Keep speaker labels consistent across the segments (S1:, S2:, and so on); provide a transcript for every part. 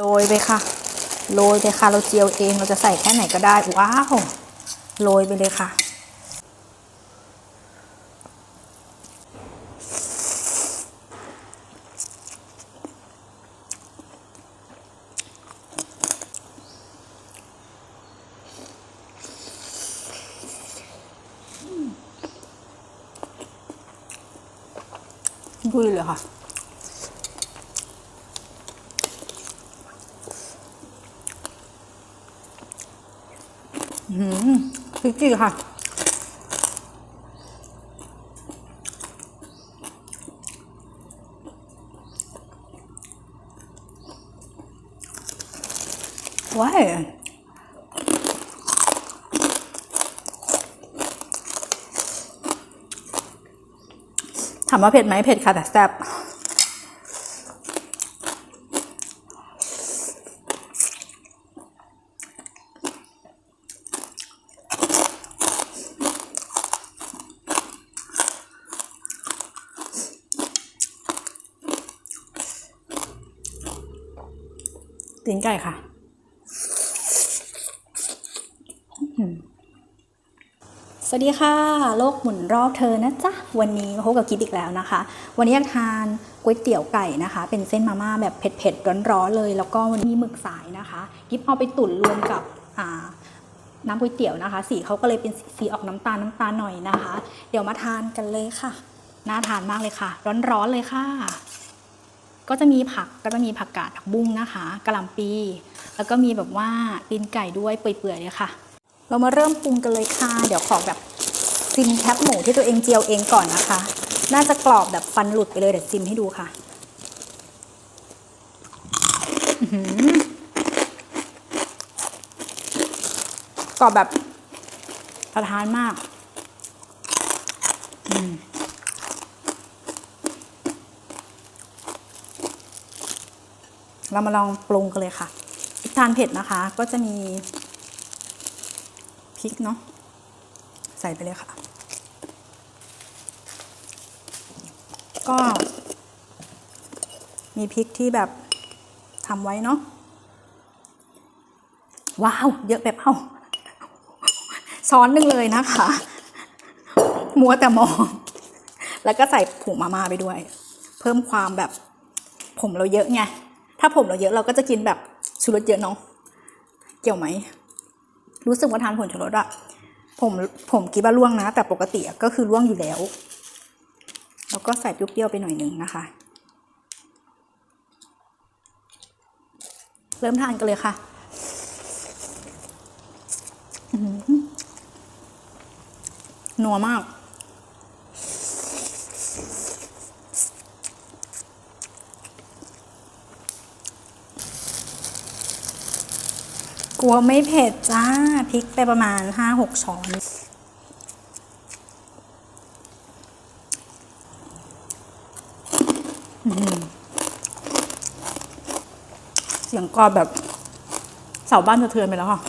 S1: โรยไปค่ะ โรยไปค่ะ เราเจียวเองเราจะใส่แค่ไหนก็ได้ ว้าว โรยไปเลยค่ะ ดุยเลยค่ะ อืมพริกจีค่ะ ว้ายถามว่าเผ็ดไหมเผ็ดค่ะแต่แซ่บ ตีนไก่ค่ะ สวัสดีค่ะ โลกหมุนรอบเธอนะจ๊ะ วันนี้พบกับกิ๊บอีกแล้วนะคะ วันนี้อยากทานก๋วยเตี๋ยวไก่นะคะ เป็นเส้นมาม่าแบบเผ็ดๆ ร้อนๆเลย แล้วก็วันนี้มีหมึกสายนะคะกิ๊บเอาไปตุ๋นรวมกับอ่าน้ำก๋วยเตี๋ยวนะคะ สีเขาก็เลยเป็นสีออกน้ำตาลน้ำตาลหน่อยนะคะ เดี๋ยวมาทานกันเลยค่ะ น่าทานมากเลยค่ะ ร้อนๆเลยค่ะ ก็จะมีผักก็จะมีผักกาดผักบุ้งนะคะกระหล่ำปี แล้วก็มีแบบว่าตีนไก่ด้วยเปื่อยๆเลยค่ะ เรามาเริ่มปรุงกันเลยค่ะ เดี๋ยวขอแบบซิมแคปหมูที่ตัวเองเจียวเองก่อนนะคะ น่าจะกรอบแบบฟันหลุดไปเลยเดี๋ยวซิมให้ดูค่ะกรอบแบบประทานมาก เรามาลองปรุงกันเลยค่ะทานเผ็ดนะคะ ก็จะมีพริกเนาะใส่ไปเลยค่ะ ก็ มีพริกที่แบบทำไว้เนาะว้าว เยอะแบบเอ้าช้อนหนึ่งเลยนะคะ มัวแต่มอง แล้วก็ใส่ผงมาม่าไปด้วย เพิ่มความแบบผมเราเยอะไง ถ้าผมเราเยอะเราก็จะกินแบบชูรสเยอะเนาะเกี่ยวไหม รู้สึกว่าทานผงชูรสอะผมผมคิดว่าล่วงนะ แต่ปกติก็คือล่วงอยู่แล้ว แล้วก็ใส่เปรี้ยวๆไปหน่อยหนึ่งนะคะ เริ่มทานกันเลยค่ะหนัวมาก ลัวไม่เผ็ดจ้าพริกไปประมาณห้าหกช้อน เสียงกรอบแบบเสาบ้านสะเทือนไปแล้วค่ะ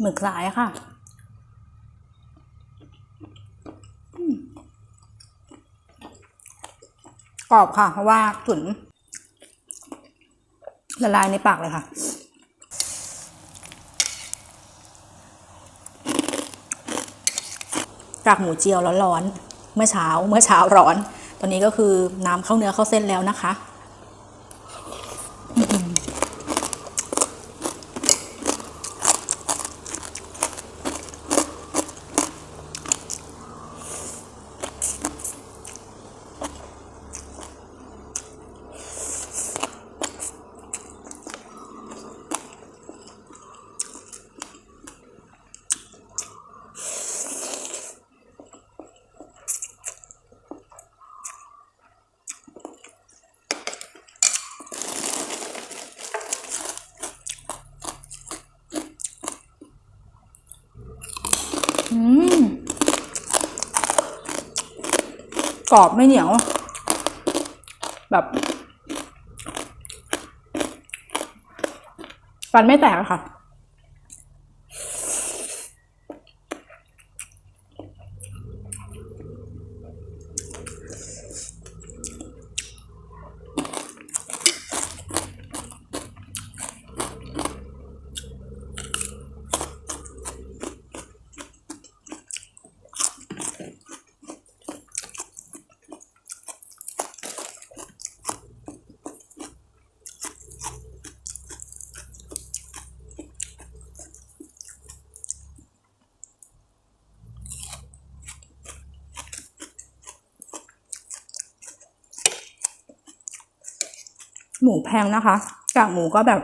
S1: หมึกสายค่ะ กรอบค่ะ เพราะว่าตุ๋นละลายในปากเลยค่ะ กากหมูเจียวร้อนๆเมื่อเช้าเมื่อเช้าร้อน ตอนนี้ก็คือน้ำเข้าเนื้อเข้าเส้นแล้วนะคะ กรอบไม่เหนียว แบบฟันไม่แตกอะค่ะ หมูแพงนะคะกากหมูก็แบบ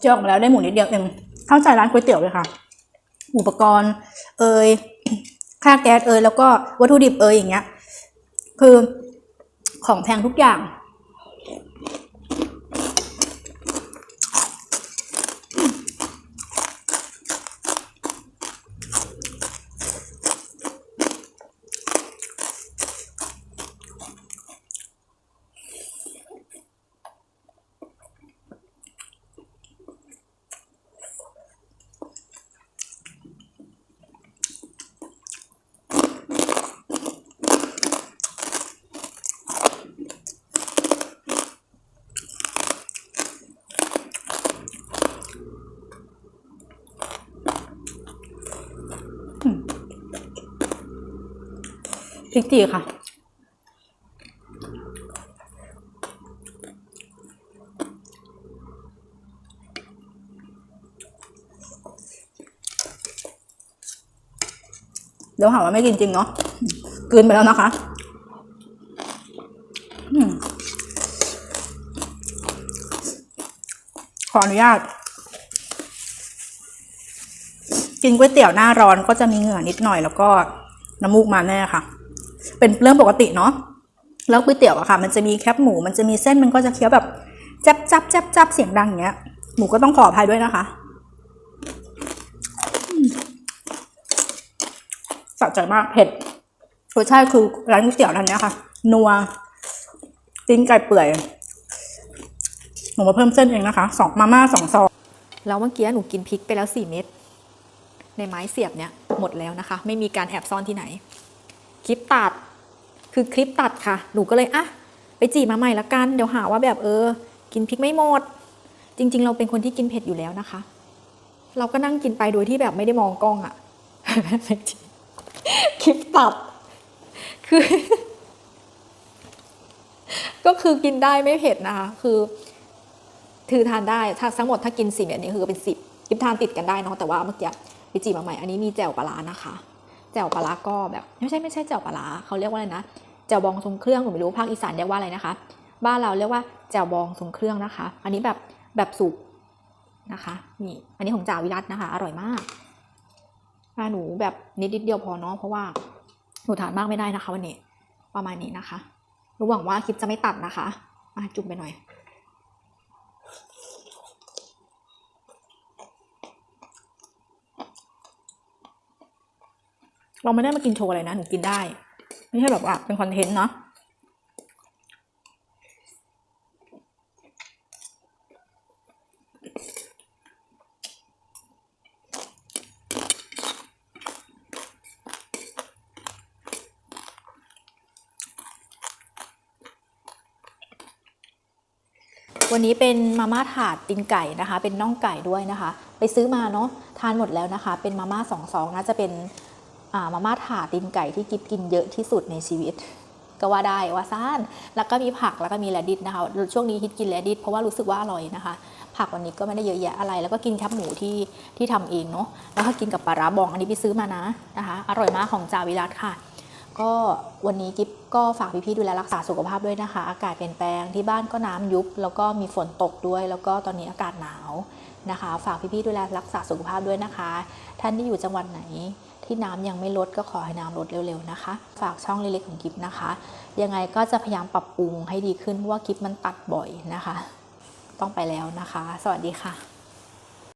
S1: เจาะอกมาแล้วได้หมูนิดเดียวเองเข้าใจร้านก๋วยเตี๋ยวเลยค่ะ อุปกรณ์ เอยค่าแก๊สเอยแล้วก็วัตถุดิบเอยอย่างเงี้ย คือของแพงทุกอย่าง พริกจีค่ะ เดี๋ยวหาว่าไม่กินจริงเนาะกลืนไปแล้วนะคะอขออนุญาต กินก๋วยเตี๋ยวหน้าร้อนก็จะมีเหงื่อนิดหน่อยแล้วก็น้ำมูกมาแน่ค่ะ เป็นเรื่องปกติเนาะแล้วก๋วยเตี๋ยวอะค่ะ มันจะมีแคบหมูมันจะมีเส้นมันก็จะเคี้ยวแบบจับจับจับจับเสียงดังอย่างเงี้ยหมูก็ต้องขออภัยด้วยนะคะสะใจมากเผ็ดรสชาติคือร้านก๋วยเตี๋ยวร้านเนี้ยค่ะ นัวตีนไก่เปื่อยหนูมาเพิ่มเส้นเองนะคะสองมาม่าสองซอง
S2: แล้วเมื่อกี้หนูกินพริกไปแล้ว4เม็ดในไม้เสียบเนี่ยหมดแล้วนะคะ ไม่มีการแอบซ่อนที่ไหน คลิปตัด คือคลิปตัดค่ะ หนูก็เลยอะไปจีบมาใหม่ละกัน เดี๋ยวหาว่าแบบเออ กินพริกไม่หมด จริง ๆ เราเป็นคนที่กินเผ็ดอยู่แล้วนะคะ เราก็นั่งกินไปโดยที่แบบไม่ได้มองกล้องอะคลิปตัด คือ ก็คือกินได้ไม่เผ็ดนะคะ คือคือทานได้ถ้าทั้งหมดถ้ากินสี่เม็ดนี้คือเป็นสิบกินทานติดกันได้เนาะแต่ว่าเมื่อกี้ไปจีบมาใหม่อันนี้มีแจ่วปลาร้านะคะ แจ่วปลาก็แบบไม่ใช่ไม่ใช่แจ่วปลาเขาเรียกว่าอะไรนะแจ่วบองทรงเครื่องหนูไม่รู้ภาคอีสานเรียกว่าอะไรนะคะ บ้านเราเรียกว่าแจ่วบองทรงเครื่องนะคะ อันนี้แบบแบบสุกนะคะนี่อันนี้ของจ่าวิรัตนะคะ อร่อยมากถ้าหนูแบบนิดนิดเดียวพอเนาะเพราะว่าหนูทานมากไม่ได้นะคะวันนี้ประมาณนี้นะคะหนูหวังว่าคลิปจะไม่ตัดนะคะอะจุ่มไปหน่อย
S1: เราไม่ได้มากินโชว์อะไรนะหนูกินได้ ไม่ใช่แบบว่าเป็นคอนเทนต์เนาะ
S2: วันนี้เป็นมาม่าถาดตีนไก่นะคะ เป็นน่องไก่ด้วยนะคะ ไปซื้อมาเนาะทานหมดแล้วนะคะ เป็นมาม่าสองซองน่าจะเป็น มาม่าถาดตีนไก่ที่กิฟกินเยอะที่สุดในชีวิต ก็ว่าได้ว่าซ่านแล้วก็มีผักแล้วก็มีแรดดิสนะคะช่วงนี้ฮิตกินแรดดิสเพราะว่ารู้สึกว่าอร่อยนะคะ ผักวันนี้ก็ไม่ได้เยอะแยะอะไร แล้วก็กินแคบหมูที่ที่ทำเองเนาะแล้วก็กินกับปลาร้าบองอันนี้ไปซื้อมานะนะคะ อร่อยมากของจาวิรัตค่ะ ก็วันนี้กิฟก็ฝากพี่ๆดูแลรักษาสุขภาพด้วยนะคะ อากาศเปลี่ยนแปลงที่บ้านก็น้ำยุบ แล้วก็มีฝนตกด้วย แล้วก็ตอนนี้อากาศหนาวนะคะ ฝากพี่ๆดูแลรักษาสุขภาพด้วยนะคะ ท่านที่อยู่จังหวัดไหนที่น้ำยังไม่ลดก็ขอให้น้ำลดเร็วๆนะคะ ฝากช่องเล็กๆของกิฟนะคะ ยังไงก็จะพยายามปรับปรุงให้ดีขึ้นเพราะว่ากิฟมันตัดบ่อยนะคะ ต้องไปแล้วนะคะ สวัสดีค่ะ